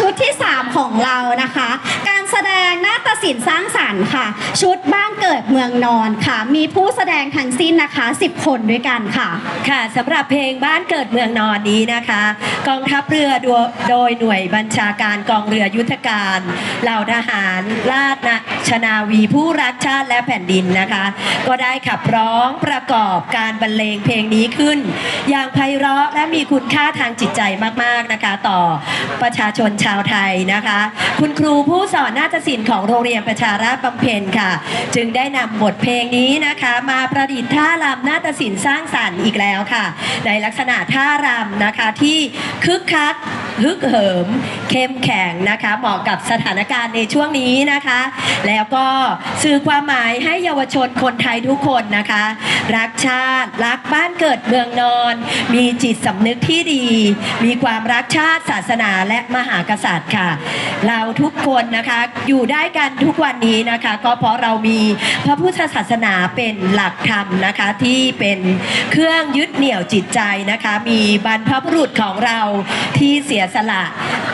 ชุดที่ 3 ของเรานะคะ ศิลป์สร้างสรรค์ค่ะ ชุดบ้านเกิดเมืองนอนค่ะ มีผู้แสดงทั้งสิ้นนะคะ 10 คนด้วยกันค่ะ ค่ะสำหรับเพลงบ้านเกิดเมืองนอนนี้นะคะ กองทัพเรือโดยโดยหน่วยบัญชาการกองเรือยุทธการเหล่าทหารราชนาชนาวีผู้รักชาติและแผ่นดินนะคะ ก็ได้ขับร้องประกอบการบรรเลงเพลงนี้ขึ้น อย่างไพเราะและมีคุณค่าทางจิตใจมากๆนะคะ ต่อประชาชนชาวไทยนะคะ คุณครูผู้สอนนาฏศิลป์ของโรงเรียนประชาราชบำเพ็ญค่ะ จึงได้นำบทเพลงนี้นะคะ มาประดิษฐ์ท่ารำนาฏศิลป์สร้างสรรค์อีกแล้วค่ะ ในลักษณะท่ารำนะคะที่คึกคัก ฮึกเหิมเข้มแข็งนะคะเหมาะกับสถานการณ์ในช่วงนี้นะคะ แล้วก็สื่อความหมายให้เยาวชนคนไทยทุกคนนะคะ รักชาติ รักบ้านเกิดเมืองนอน มีจิตสำนึกที่ดี มีความรักชาติศาสนาและมหากษัตริย์ค่ะ เราทุกคนนะคะอยู่ได้กันทุกวันนี้นะคะ ก็เพราะเรามีพระพุทธศาสนาเป็นหลักธรรมนะคะที่เป็นเครื่องยึดเหนี่ยวจิตใจนะคะ มีบรรพบุรุษของเราที่เสียสละ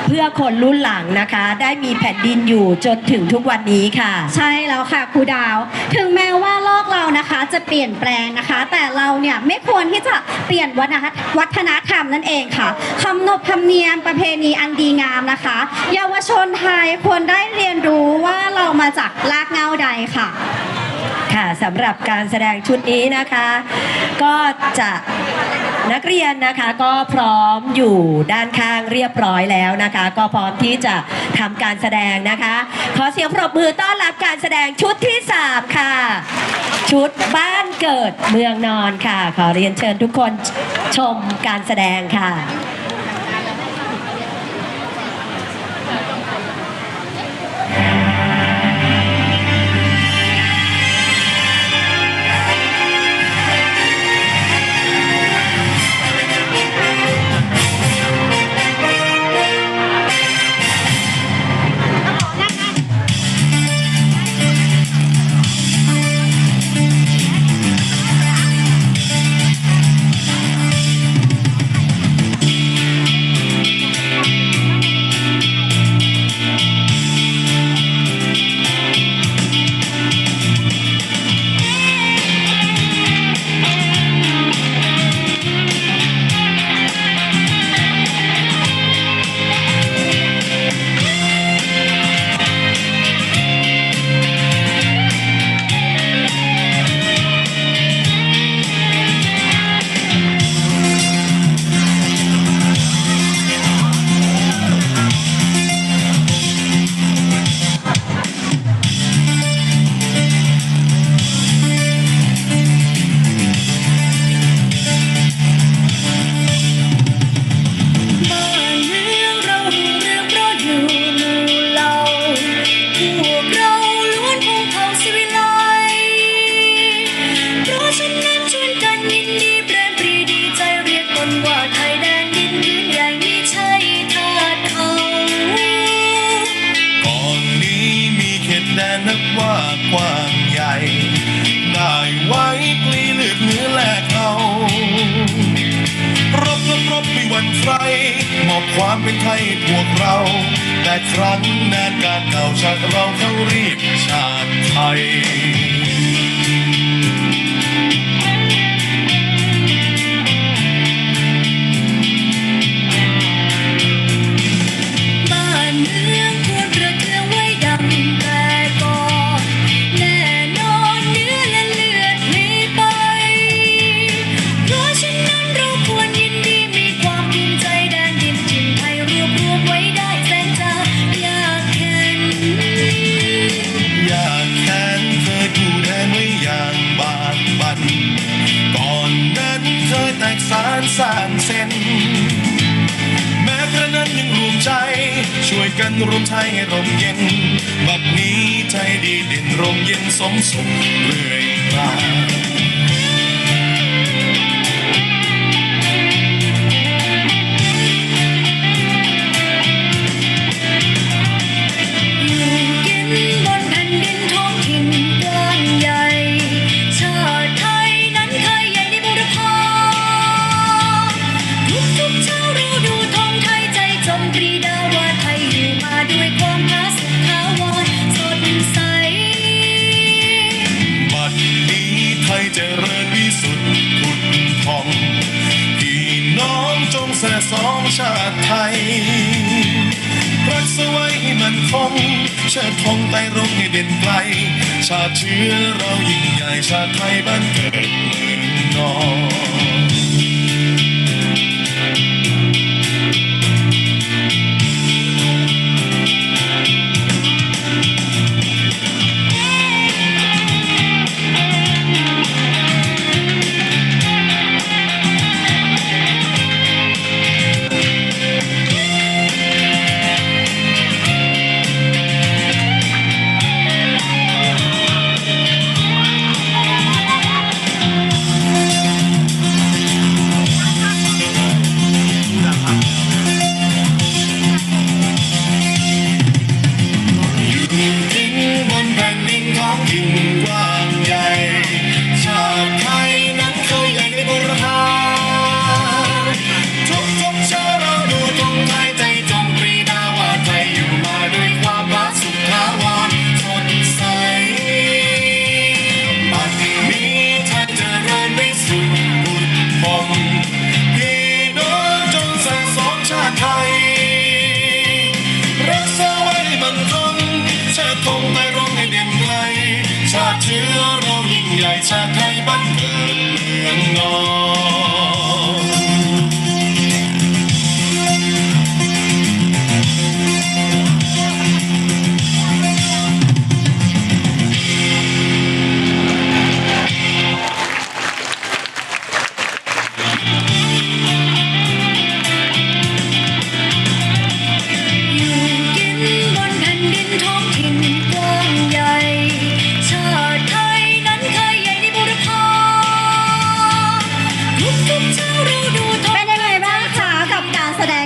เพื่อคนรุ่นหลังนะคะ ได้มีแผ่นดินอยู่จนถึงทุกวันนี้ค่ะ ใช่แล้วค่ะครูดาว ถึงแม้ว่าโลกเรานะคะจะเปลี่ยนแปลงนะคะ แต่เราเนี่ยไม่ควรที่จะเปลี่ยนวัฒนวัฒนธรรมนั่นเองค่ะคำนบธรรมเนียมประเพณีอันดีงามนะคะ เยาวชนไทยควรได้เรียนรู้ว่าเรามาจากรากเหง้าใดค่ะค่ะสำหรับการแสดงชุดนี้นะคะ ก็จะ นักเรียนนะคะก็พร้อมอยู่ด้านข้างเรียบร้อยแล้วนะคะ ก็พร้อมที่จะทำการแสดงนะคะ ขอเสียงปรบมือต้อนรับการแสดงชุดที่3ค่ะ ชุดบ้านเกิดเมืองนอนค่ะ ขอเรียนเชิญทุกคนชมการแสดงค่ะ ใครมอบความเป็นไทยพวกเรา แต่ครั้งนนการเก่าชาติเราเขารีบชาติไทย ช่วยกันรวมไทยให้ร่มเย็น บัดนี้ใจดีเด่นร่มเย็นสมสุขเรื่อยมา ชาติไทย รักสไว้ให้มันคงเชิดธงไต่รงให้เด่นไกล ชาติเชื้อเรายิ่งใหญ่ชาติไทยบ้านเกิดเมืองนอน เชื้อเรายิ่งใหญ่ชาติไทยบ้านเกิดเมืองนอน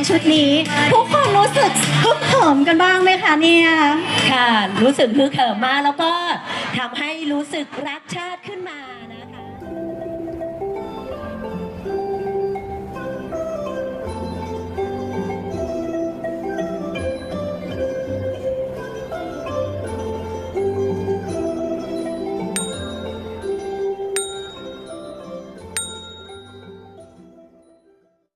งชุดนี้ ทุกคนรู้สึกฮึกเหิมกันบ้างไหมคะเนี่ยค่ะ รู้สึกฮึกเหิมมากแล้วก็ทำให้รู้สึกรักชาติขึ้นมา